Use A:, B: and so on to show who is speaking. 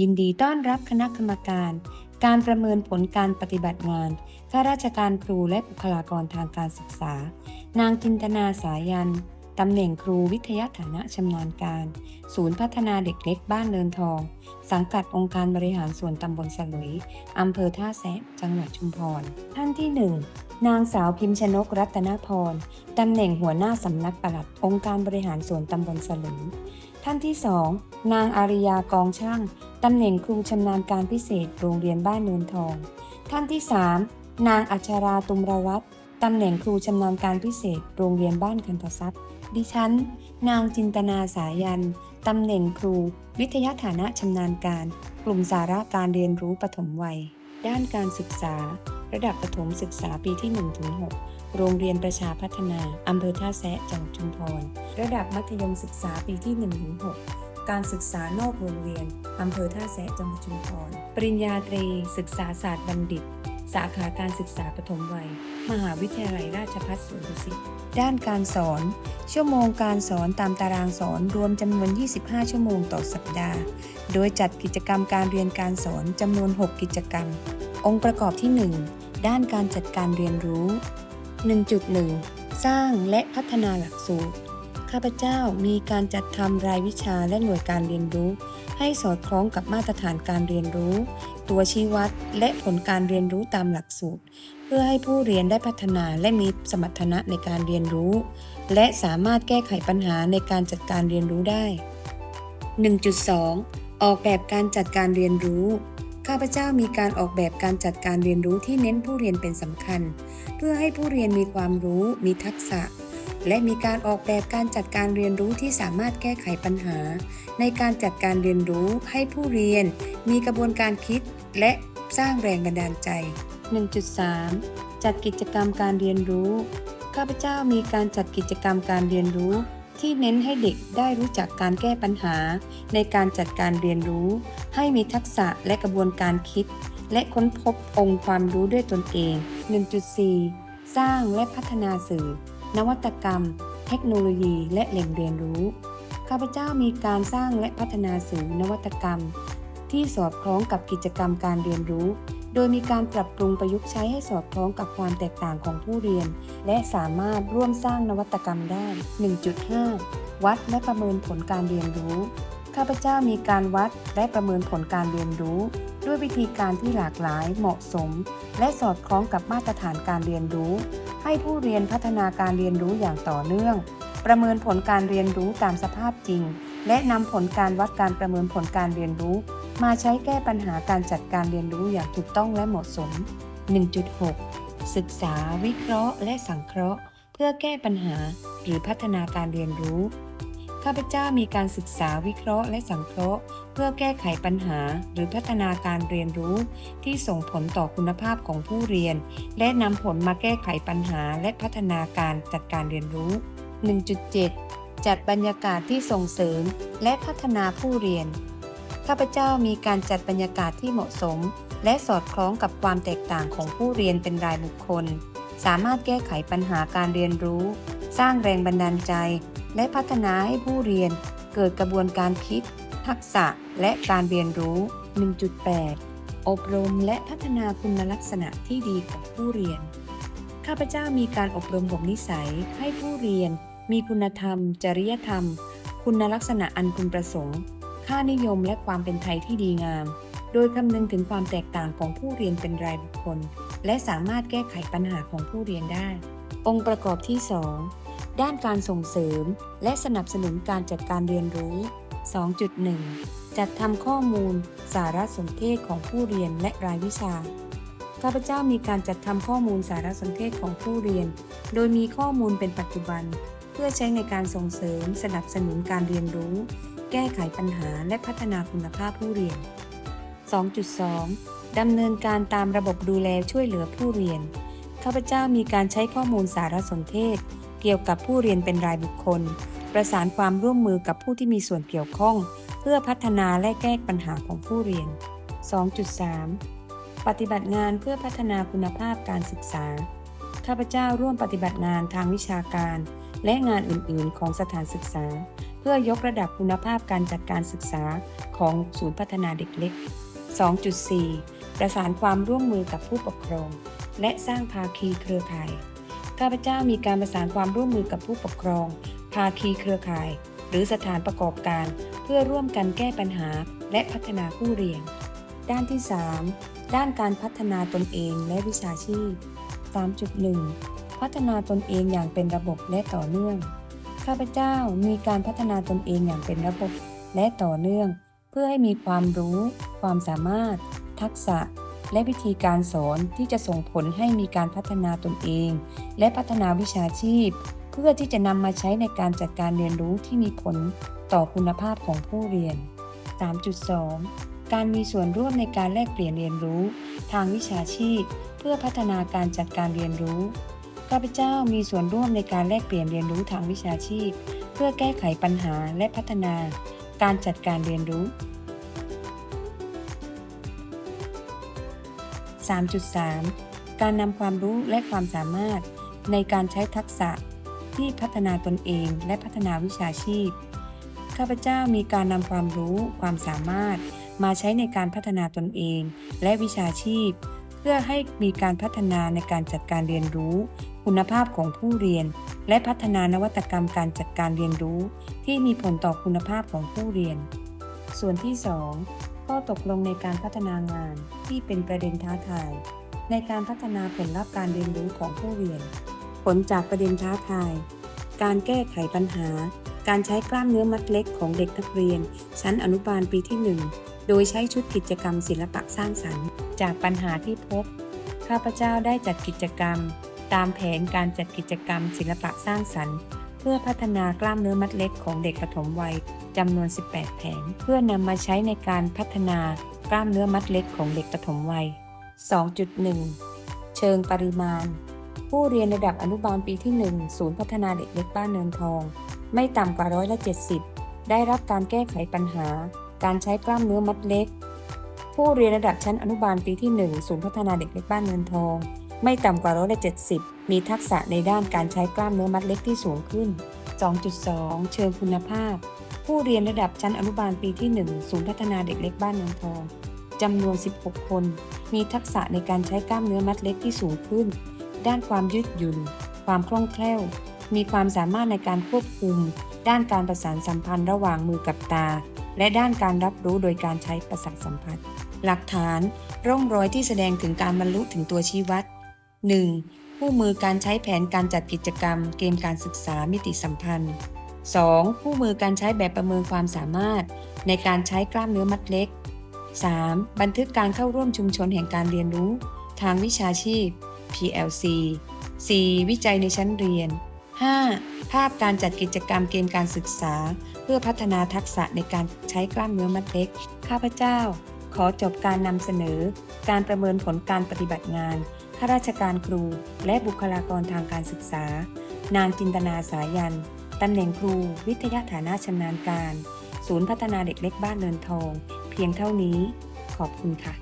A: ยินดีต้อนรับคณะกรรมการ การประเมินผลการปฏิบัติงาน ข้าราชการครูและบุคลากรทางการศึกษา นางจินตนาสายัน ตำแหน่งครูวิทยาฐานะชำนาญการ ศูนย์พัฒนาเด็กเล็กบ้านเนินทอง สังกัดองค์การบริหารส่วนตำบลสลุยอำเภอท่าแซะจังหวัดชุมพร ท่านที่หนึ่งนางสาวพิมชนกรัตนพร ตำแหน่งหัวหน้าสำนักปลัดองค์การบริหารส่วนตำบลสลุย ท่านที่สองนางอาริยากองช่าง ตำแหน่งครูชำนาญการพิเศษโรงเรียนบ้านเนินทอง ท่านที่ 3 นางอัชราตุมรวัตรตำแหน่งครูชำนาญการพิเศษโรงเรียนบ้านคันทรัพย์ ดิฉัน นางจินตนาสายัน ตำแหน่งครู วิทยาฐานะชำนาญการ กลุ่มสาระการเรียนรู้ปฐมวัย ด้านการศึกษา ระดับประถมศึกษาปีที่ 1-6 โรงเรียนประชาพัฒนา อำเภอท่าแซะจังหวัดชุมพร ระดับมัธยมศึกษาปีที่1-6 การศึกษานอกโรงเรียน อำเภอท่าแซะจังหวัดชุมพร ปริญญาตรี ศึกษาศาสตร์บัณฑิต สาขาการศึกษาปฐมวัย มหาวิทยาลัยราชภัฏสวนดุสิต ด้านการสอน ชั่วโมงการสอนตามตารางสอนรวมจำนวน 25 ชั่วโมงต่อสัปดาห์ โดยจัดกิจกรรมการเรียนการสอนจำนวน 6 กิจกรรม องค์ประกอบที่ 1 ด้านการจัดการเรียนรู้ 1.1 สร้างและพัฒนาหลักสูตร ข้าพเจ้ามีการจัดทำรายวิชาและหน่วยการเรียนรู้ ให้สอดคล้องกับมาตรฐานการเรียนรู้ ตัวชี้วัดและผลการเรียนรู้ตามหลักสูตร เพื่อให้ผู้เรียนได้พัฒนาและมีสมรรถนะในการเรียนรู้ และสามารถแก้ไขปัญหาในการจัดการเรียนรู้ได้ 1.2 ออกแบบการจัดการเรียนรู้ ข้าพเจ้ามีการออกแบบการจัดการเรียนรู้ที่เน้นผู้เรียนเป็นสำคัญ เพื่อให้ผู้เรียนมีความรู้ มีทักษะ และมีการออกแบบการจัดการเรียนรู้ที่สามารถแก้ไขปัญหา ในการจัดการเรียนรู้ให้ผู้เรียน มีกระบวนการคิดและสร้างแรงบันดาลใจ 1.3 จัดกิจกรรมการเรียนรู้ ข้าพเจ้ามีการจัดกิจกรรมการเรียนรู้ ที่เน้นให้เด็กได้รู้จักการแก้ปัญหา ในการจัดการเรียนรู้ ให้มีทักษะและกระบวนการคิด และค้นพบองค์ความรู้ด้วยตนเอง 1.4 สร้างและพัฒนาสื่อ นวัตกรรม เทคโนโลยีและแหล่งเรียนรู้ ข้าพเจ้ามีการสร้างและพัฒนาสื่อนวัตกรรม ที่สอดคล้องกับกิจกรรมการเรียนรู้ โดยมีการปรับปรุงประยุกต์ใช้ให้สอดคล้องกับความแตกต่างของผู้เรียน และสามารถร่วมสร้างนวัตกรรมได้ 1.5 วัดและประเมินผลการเรียนรู้ ข้าพเจ้ามีการวัดและประเมินผลการเรียนรู้ ด้วยวิธีการที่หลากหลายเหมาะสม และสอดคล้องกับมาตรฐานการเรียนรู้ ให้ผู้เรียนพัฒนาการเรียนรู้อย่างต่อเนื่อง ประเมินผลการเรียนรู้ตามสภาพจริง และนำผลการวัดการประเมินผลการเรียนรู้ มาใช้แก้ปัญหาการจัดการเรียนรู้อย่างถูกต้องและเหมาะสม 1.6 ศึกษา วิเคราะห์ และสังเคราะห์ เพื่อแก้ปัญหาหรือพัฒนาการเรียนรู้ ข้าพเจ้ามีการศึกษาวิเคราะห์และสังเคราะห์ เพื่อแก้ไขปัญหาหรือพัฒนาการเรียนรู้ ที่ส่งผลต่อคุณภาพของผู้เรียน และนำผลมาแก้ไขปัญหาและพัฒนาการจัดการเรียนรู้ 1.7 จัดบรรยากาศที่ส่งเสริมและพัฒนาผู้เรียน ข้าพเจ้ามีการจัดบรรยากาศที่เหมาะสม และสอดคล้องกับความแตกต่างของผู้เรียนเป็นรายบุคคล สามารถแก้ไขปัญหาการเรียนรู้ สร้างแรงบันดาลใจ และพัฒนาให้ผู้เรียน เกิดกระบวนการคิด ทักษะและการเรียนรู้ 1.8 อบรมและพัฒนาคุณลักษณะที่ดีของผู้เรียน ข้าพเจ้ามีการอบรมบ่มนิสัยให้ผู้เรียน มีคุณธรรม จริยธรรม คุณลักษณะอันพึงประสงค์ ค่านิยมและความเป็นไทยที่ดีงาม โดยคำนึงถึงความแตกต่างของผู้เรียนเป็นรายบุคคล และสามารถแก้ไขปัญหาของผู้เรียนได้ องค์ประกอบที่ 2 ด้านการส่งเสริม และสนับสนุนการจัดการเรียนรู้ 2.1 จัดทำข้อมูล สารสนเทศของผู้เรียนและรายวิชาข้าพเจ้ามีการจัดทำข้อมูลสารสนเทศของผู้เรียน โดยมีข้อมูลเป็นปัจจุบัน เพื่อใช้ในการส่งเสริมสนับสนุนการเรียนรู้ แก้ไขปัญหาและพัฒนาคุณภาพผู้เรียน 2.2 ดำเนินการตามระบบดูแลช่วยเหลือผู้เรียน ข้าพเจ้ามีการใช้ข้อมูลสารสนเทศ เกี่ยวกับผู้เรียนเป็นรายบุคคล ประสานความร่วมมือกับผู้ที่มีส่วนเกี่ยวข้อง เพื่อพัฒนาและแก้ปัญหาของผู้เรียน 2.3 ปฏิบัติงานเพื่อพัฒนาคุณภาพการศึกษา ข้าพเจ้าร่วมปฏิบัติงานทางวิชาการ และงานอื่น ๆ ของสถานศึกษา เพื่อยกระดับคุณภาพการจัดการศึกษาของศูนย์พัฒนาเด็กเล็ก 2.4 ประสานความร่วมมือกับผู้ปกครอง และสร้างภาคีเครือข่าย ข้าพเจ้ามีการประสานความร่วมมือกับผู้ปกครอง ภาคีเครือข่าย หรือสถานประกอบการ เพื่อร่วมกันแก้ปัญหาและพัฒนาผู้เรียน ด้านที่ 3 ด้านการพัฒนาตนเองและวิชาชีพ 3.1 พัฒนาตนเองอย่างเป็นระบบและต่อเนื่อง ข้าพเจ้ามีการพัฒนาตนเองอย่างเป็นระบบ และต่อเนื่อง เพื่อให้มีความรู้ ความสามารถ ทักษะ และวิธีการสอนที่จะส่งผลให้มีการพัฒนาตนเอง และพัฒนาวิชาชีพ เพื่อที่จะนำมาใช้ในการจัดการเรียนรู้ที่มีผลต่อคุณภาพของผู้เรียน 3.2 การมีส่วนร่วมในการแลกเปลี่ยนเรียนรู้ ทางวิชาชีพ เพื่อพัฒนาการจัดการเรียนรู้ ข้าพเจ้ามีส่วนร่วมในการแลกเปลี่ยนเรียนรู้ทางวิชาชีพ เพื่อแก้ไขปัญหาและพัฒนา การจัดการเรียนรู้ 3.3 การนำความรู้และความสามารถ ในการใช้ทักษะที่พัฒนาตนเองและพัฒนาวิชาชีพ ข้าพเจ้ามีการนำความรู้ความสามารถ มาใช้ในการพัฒนาตนเองและวิชาชีพ เพื่อให้มีการพัฒนาในการจัดการเรียนรู้ คุณภาพของผู้เรียน และพัฒนานวัตกรรมการจัดการเรียนรู้ ที่มีผลต่อคุณภาพของผู้เรียน ส่วนที่ 2 ข้อตกลงในการพัฒนางานที่เป็นประเด็นท้าทาย ในการพัฒนาผลลัพธ์การเรียนรู้ของผู้เรียน ผลจากประเด็นท้าทาย การแก้ไขปัญหา การใช้กล้ามเนื้อมัดเล็กของเด็กนักเรียน ชั้นอนุบาลปีที่ 1 โดยใช้ชุดกิจกรรมศิลปะสร้างสรรค์ จากปัญหาที่พบ ข้าพเจ้าได้จัดกิจกรรม ตามแผนการจัดกิจกรรมศิลปะสร้างสรรค์ เพื่อพัฒนากล้ามเนื้อมัดเล็กของเด็กปฐมวัยจำนวน 18 แผน เพื่อนำมาใช้ในการพัฒนากล้ามเนื้อมัดเล็กของเด็กปฐมวัย 2.1 เชิงปริมาณ ผู้เรียนระดับอนุบาลปีที่ 1 ศูนย์พัฒนาเด็กเล็กบ้านเนินทอง ไม่ต่ำกว่าร้อยละ70 ได้รับการแก้ไขปัญหา การใช้กล้ามเนื้อมัดเล็ก ผู้เรียนระดับชั้นอนุบาลปีที่ 1 ศูนย์พัฒนาเด็กเล็กบ้านเนินทอง ไม่ต่ำกว่าร้อยละ70 มีทักษะในด้านการใช้กล้ามเนื้อมัดเล็กที่สูงขึ้น 2.2 เชิงคุณภาพ ผู้เรียนระดับชั้นอนุบาลปีที่ 1 ศูนย์พัฒนาเด็กเล็กบ้านเนินทองจำนวน 16 คน มีทักษะในการใช้กล้ามเนื้อมัดเล็กที่สูงขึ้น ด้านความยืดหยุ่น ความคล่องแคล่ว มีความสามารถในการควบคุม ด้านการประสานสัมพันธ์ระหว่างมือกับตา และด้านการรับรู้โดยการใช้ประสาทสัมผัส หลักฐาน ร่องรอยที่แสดงถึงการบรรลุถึงตัวชี้วัด 1. ผู้มือการใช้แผนการจัดกิจกรรม เกมการศึกษามิติสัมพันธ์ 2. คู่มือการใช้แบบประเมินความสามารถ ในการใช้กล้ามเนื้อมัดเล็ก 3. บันทึกการเข้าร่วมชุมชนแห่งการเรียนรู้ ทางวิชาชีพ PLC 4. วิจัยในชั้นเรียน 5. ภาพการจัดกิจกรรมเกมการศึกษา เพื่อพัฒนาทักษะในการใช้กล้ามเนื้อมัดเล็ก ข้าพเจ้า ขอจบการนำเสนอ การประเมินผลการปฏิบัติงาน ข้าราชการครู และบุคลากรทางการศึกษา นางจินตนาสายัน ตำแหน่งครู วิทยาฐานะชำนาญการ ศูนย์พัฒนาเด็กเล็กบ้านเนินทอง เพียงเท่านี้ ขอบคุณค่ะ